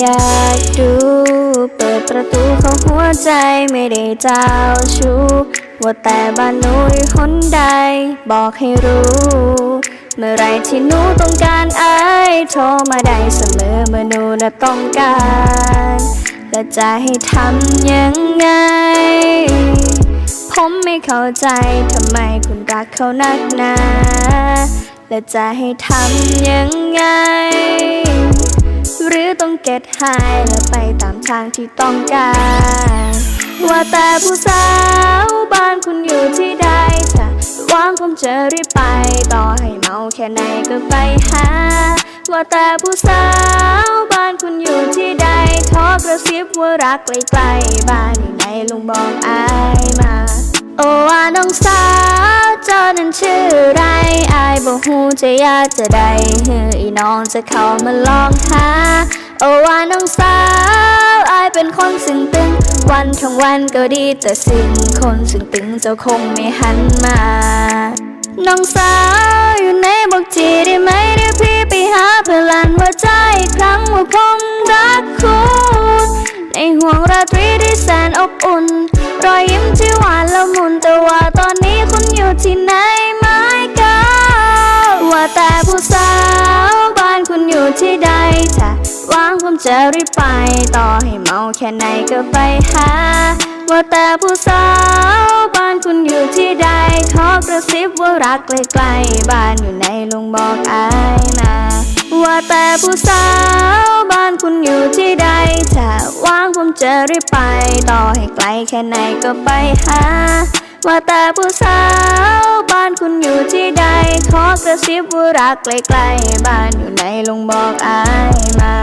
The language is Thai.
อยากดู เปิดประตูของหัวใจไม่ได้เจ้าชู้ว่าแต่บ้านหนูอยู่คนใด บอกให้รู้ เมื่อไรที่หนูต้องการไอ้โทรมาได้เสมอเมื่อหนูน่ะต้องการ และจะให้ทำยังไง ผมไม่เข้าใจทำไมคุณรักเขานักหนาและจะให้ทำยังไง ต้องเก็ตหายและไปตามทางที่ต้องการ ว่าแต่ผู้สาวบ้านคุณอยู่ที่ใดถ้าว่างผมจะรีบไป ต่อให้เมาแค่ไหนก็ไปหา ว่าแต่ผู้สาวบ้านคุณอยู่ที่ใดขอกระซิบว่ารักใกลๆบ้านอยู่ไหนลุงบอกอายมา โอ้ว่าน้องสาวเจ้านั้นชื่อไรอายบอกฮูจะยากจะได้เฮ้ยน้องจะเข้ามาลองหา น้องสาวอายเป็นคนสึงตึง วันทั้งวันก็ดีแต่สิ่งคนสึงตึงเจ้าคงไม่หันมา น้องสาวอยู่ในบอกจีได้ไหมเดี๋ยวพี่ไปหาเพื่อลันว่าใจอีกครั้งว่าผมรักคุณในห่วงราตรีที่แสนอบอุ่น รอยยิ้มที่หวานละมุนแต่ว่าตอนนี้คุณอยู่ที่ไหนไม่กล้าว่าแต่ผู้สาวบ้านคุณอยู่ที่ใดถ้าว่า ผมจะรีบไป ต่อให้เมาแค่ไหนก็ไปหา ว่าแต่ผู้สาวบ้านคุณอยู่ที่ใด ขอกระซิบว่ารักใกลๆบ้านอยู่ไหนลุงบอกอายมา ว่าแต่ผู้สาวบ้านคุณอยู่ที่ใด ถ้าว่างผมจะรีบไป ต่อให้ไกลแค่ไหนก็ไปหา ว่าแต่ผู้สาวบ้านคุณอยู่ที่ใด ขอกระซิบว่ารักใกลๆบ้านอยู่ไหนลุงบอกอาย